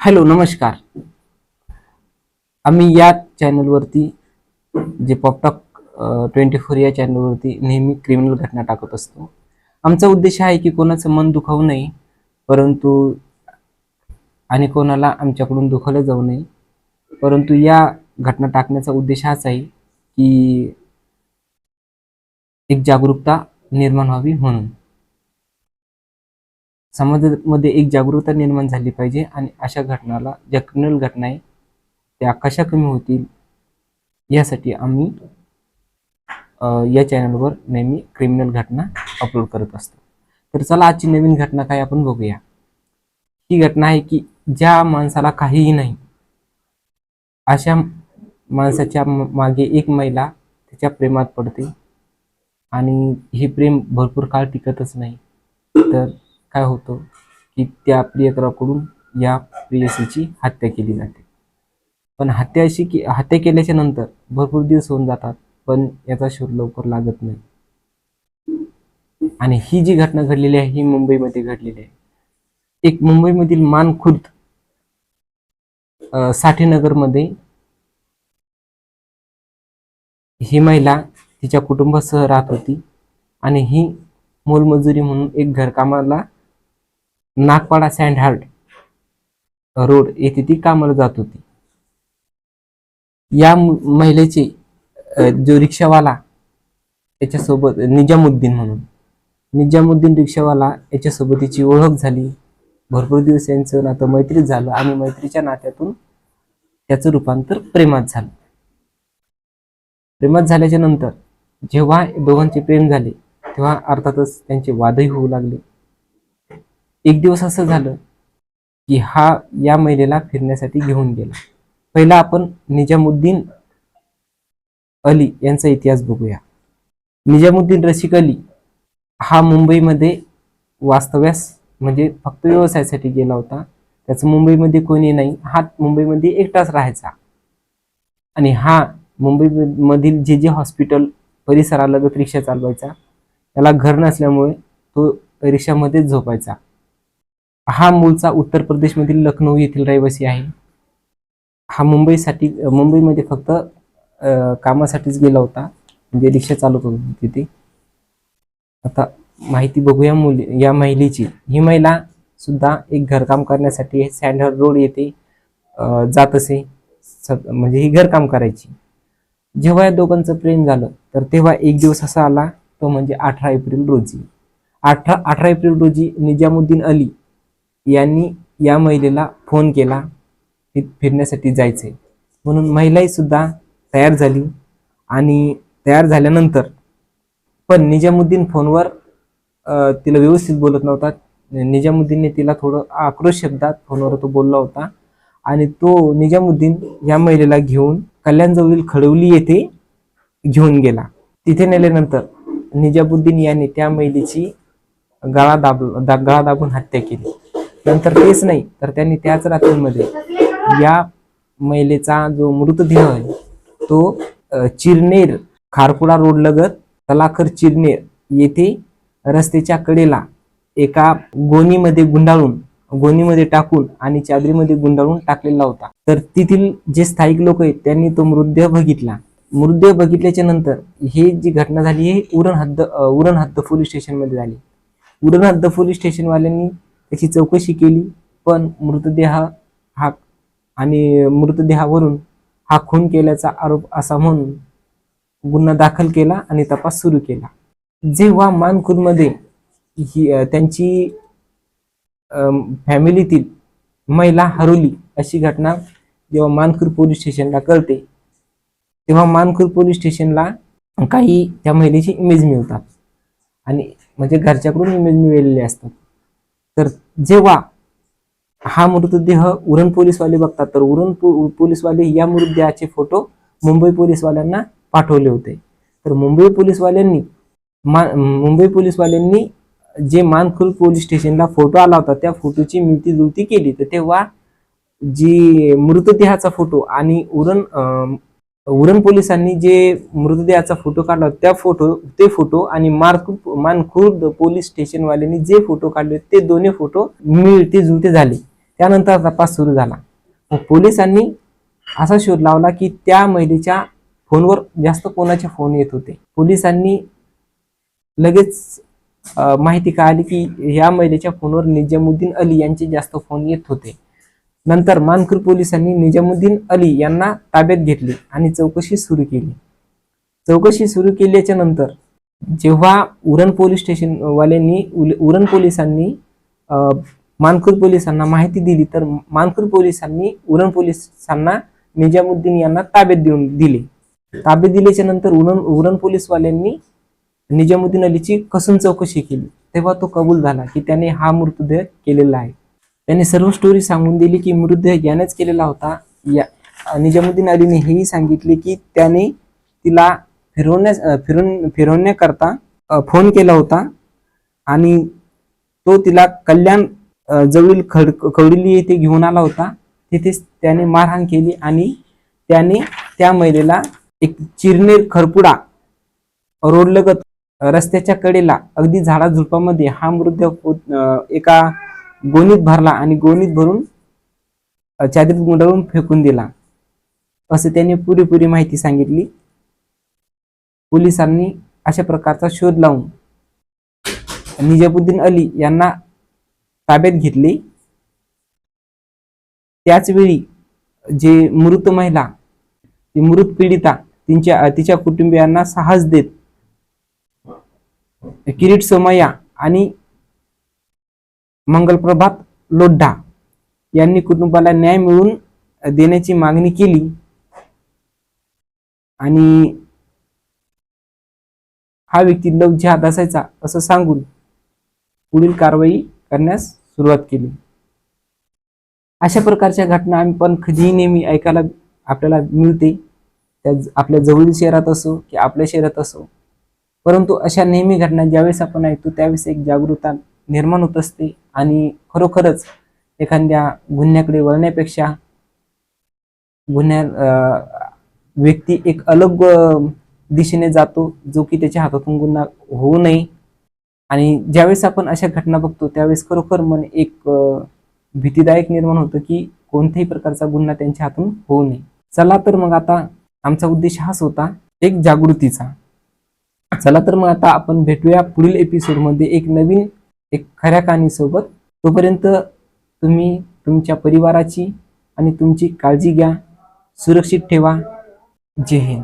Hello नमस्कार. आम्ही या चॅनलवरती जे पॉपटॉक ट्वेंटी फोर या चॅनलवरती नेहमी क्रिमिनल घटना टाकत असतो. आमचा उद्देश आहे की कोणाचं मन दुखावू नये परंतु आणि कोणाला आमच्याकडून दुखवलं जाऊ नये. परंतु या घटना टाकण्याचा उद्देश हाच आहे की एक जागरूकता निर्माण व्हावी म्हणून. समाजामध्ये एक जागरूकता निर्माण झाली पाहिजे आणि अशा घटनाला ज्या क्रिमिनल घटना आहे त्या कशा कमी होतील यासाठी आम्ही या चॅनलवर नेहमी क्रिमिनल घटना अपलोड करत असतो. तर चला आजची नवीन घटना काय आपण बघूया. ही घटना आहे की ज्या माणसाला काहीही नाही अशा माणसाच्या मागे एक महिला त्याच्या प्रेमात पडते आणि हे प्रेम भरपूर काळ टिकतच नाही. तर काय होतं की त्या प्रियकराकडून या प्रियसीची हत्या केली जाते. पण हत्या अशी की हत्या केल्याच्यानंतर भरपूर दिवस होऊन जातात पण याचा शोध लवकर लागत नाही. आणि ही जी घटना घडलेली आहे ही मुंबईमध्ये घडलेली आहे. एक मुंबईमधील मानखुर्द अं, साठेनगरमध्ये ही महिला तिच्या कुटुंबासह राहत होती आणि ही मोलमजुरी म्हणून एक घरकामाला नागपाडा सँडहार्ड रोड येथे ती कामाला जात होती. या महिलेचे जो रिक्षावाला याच्यासोबत निजामुद्दीन म्हणून निजामुद्दीन रिक्षावाला याच्यासोबत तिची ओळख झाली. भरपूर दिवस यांचं नातं मैत्रीत झालं. आणि मैत्रीच्या नात्यातून त्याचं रूपांतर प्रेमात झालं. प्रेमात झाल्याच्यानंतर जेव्हा दोघांचे प्रेम झाले तेव्हा अर्थातच त्यांचे वादही होऊ लागले. एक दिवस असं झालं की हा या महिलेला फिरण्यासाठी घेऊन गेला. पहिला आपण निजामुद्दीन अली यांचा इतिहास बघूया. निजामुद्दीन रशिक अली हा मुंबईमध्ये वास्तव्यास म्हणजे फक्त व्यवसायासाठी गेला होता. त्याचं मुंबईमध्ये कोणी नाही हा मुंबईमध्ये एकटाच राहायचा. आणि हा मुंबई मधील जे जे हॉस्पिटल परिसरालगत रिक्षा चालवायचा त्याला घर नसल्यामुळे तो रिक्षामध्येच झोपायचा. हा मूळचा उत्तर प्रदेशमधील लखनौ येथील रहिवासी आहे. हा मुंबईसाठी मुंबईमध्ये फक्त कामासाठीच गेला होता. म्हणजे रिक्षा चालवत होती तिथे. आता माहिती बघूया मुली या महिलेची. ही महिला सुद्धा एक घरकाम करण्यासाठी सँडर रोड येथे जात असे. म्हणजे ही घरकाम करायची. जेव्हा या दोघांचं प्रेम झालं तर तेव्हा एक दिवस असा आला तो म्हणजे अठरा एप्रिल रोजी. अठरा अठरा एप्रिल रोजी निजामुद्दीन अली यांनी या महिलेला फोन केला फिरण्यासाठी जायचे. म्हणून महिलाही सुद्धा तयार झाली आणि तयार झाल्यानंतर पण निजामुद्दीन फोनवर तिला व्यवस्थित बोलत नव्हता. निजामुद्दीनने तिला थोडं आक्रोश शब्दात फोनवर तो बोलला होता आणि तो निजामुद्दीन या महिलेला घेऊन कल्याणजवळील खडवली येथे घेऊन गेला. तिथे नेल्यानंतर निजामुद्दीन यांनी त्या महिलेची गळा दाब दा, गळा दाबून हत्या केली. नंतर तेच नाही तर त्यांनी त्याच रात्रीमध्ये या महिलेचा जो मृतदेह आहे तो चिरनेर खारपुडा रोड लगत तलाखर चिरनेर येथे रस्त्याच्या कडेला एका गोणीमध्ये गुंडाळून गोणीमध्ये टाकून आणि चादरीमध्ये गुंडाळून टाकलेला होता. तर तेथील जे स्थायिक लोक आहेत त्यांनी तो मृतदेह बघितला. मृतदेह बघितल्याच्या नंतर ही जी घटना झाली हे उरण हद्द उरण हद्द पोलीस स्टेशनमध्ये झाली. उरण हद्द पोलीस स्टेशनवाल्यांनी त्याची चौकशी केली. पण मृतदेह हा आणि मृतदेहावरून हा खून केल्याचा आरोप असा म्हणून गुन्हा दाखल केला आणि तपास सुरू केला. जेव्हा मानखुर्दमध्ये ही त्यांची फॅमिलीतील महिला हरवली अशी घटना जेव्हा मानखूर पोलीस स्टेशनला कळते तेव्हा मानखूर पोलीस स्टेशनला काही त्या महिलेची इमेज मिळतात. आणि म्हणजे घरच्याकडून इमेज मिळालेले असतात. तर जेव्हा हा मृतदेह उरण पोलीसवाले बघतात तर उरण पो- पोलीसवाले या मृतदेहाचे फोटो मुंबई पोलीसवाल्यांना पाठवले होते. तर मुंबई पोलीसवाल्यांनी मा मुंबई पोलीसवाल्यांनी जे मानखुल पोलीस स्टेशनला फोटो आला होता त्या फोटोची मिळती जुळती केली. तर तेव्हा जी मृतदेहाचा फोटो आणि उरण उरण पोलिसांनी जे मृतदेहाचा फोटो काढला त्या फोटो ते फोटो आणि मारखुर्द मानखुर्द पोलीस स्टेशनवाल्यांनी जे फोटो काढले ते दोन्ही फोटो मिळते जुळते झाले. त्यानंतर तपास सुरू झाला. पोलिसांनी असा शोध लावला की त्या महिलेच्या फोनवर जास्त कोणाचे फोन येत होते. पोलिसांनी लगेच माहिती कळाली की या महिलेच्या फोनवर निजामुद्दीन अली यांचे जास्त फोन येत होते. नंतर मानखुर पोलिसांनी निजामुद्दीन अली यांना ताब्यात घेतले आणि चौकशी सुरू केली. चौकशी सुरू केल्याच्यानंतर जेव्हा उरण पोलीस स्टेशन वाल्यांनी उरण पोलिसांनी मानखुर पोलिसांना माहिती दिली तर मानखुर पोलिसांनी उरण पोलिसांना निजामुद्दीन यांना ताब्यात देऊन दिले. ताब्यात दिल्याच्या नंतर उरण उरण पोलीसवाल्यांनी निजामुद्दीन अलीची कसून चौकशी केली. तेव्हा तो कबूल झाला की त्याने हा मृतदेह केलेला आहे. त्याने सर्व स्टोरी सांगून दिली की मृतदेह यानेच केलेला होता. या निजामुद्दीन अलीने हेही सांगितले की त्याने तिला फिरवण्यास फिरून फिरवण्याकरता फोन केला होता. आणि तो तिला कल्याण जवळील खड कवडिली येथे घेऊन आला होता. तिथेच त्याने मारहाण केली आणि त्याने त्या महिलेला एक चिरनेर खरपुडा रोडलगत रस्त्याच्या कडेला अगदी झाडाझुडपामध्ये हा मृतदेह एका गोणीत भरला आणि गोणीत भरून चादरीत गुंडाळून फेकून दिला. असं त्याने पुरेपुरी माहिती सांगितली. पोलिसांनी अशा प्रकारचा शोध लावून निजामुद्दीन अली यांना ताब्यात घेतले. त्याचवेळी जे मृत महिला ती मृत पीडिता तिच्या तिच्या कुटुंबियांना साहस देत किरीट सोमय्या आणि मंगलप्रभात लोढा यांनी कुटुंबाला न्याय मिळवून देण्याची मागणी केली. आणि हा व्यक्ती लव जिहाद असायचा असं सांगून पुढील कारवाई करण्यास सुरुवात केली. अशा प्रकारच्या घटना आम्ही पण कधीही नेहमी ऐकायला आपल्याला मिळते. त्या आपल्या जवळील शहरात असो की आपल्या शहरात असो. परंतु अशा नेहमी घटना ज्यावेळेस आपण ऐकतो त्यावेळेस एक जागरूकता निर्माण होत असते आणि खरोखरच एखाद्या गुन्ह्याकडे वळण्यापेक्षा गुन्ह्या व्यक्ती एक अलग दिशेने जातो जो की त्याच्या हातातून गुन्हा होऊ नये. आणि ज्यावेळेस आपण अशा घटना बघतो त्यावेळेस खरोखर मन एक भीतीदायक निर्माण होतं की कोणत्याही प्रकारचा गुन्हा त्यांच्या हातून होऊ नये. चला तर मग आता आमचा उद्देश हाच होता एक जागृतीचा. चला तर मग आता आपण भेटूया पुढील एपिसोडमध्ये एक नवीन एक खऱ्या कहाणीसोबत तोपर्यंत तुम्ही तुमच्या परिवाराची आणि तुमची काळजी घ्या. सुरक्षित ठेवा. जय हिंद.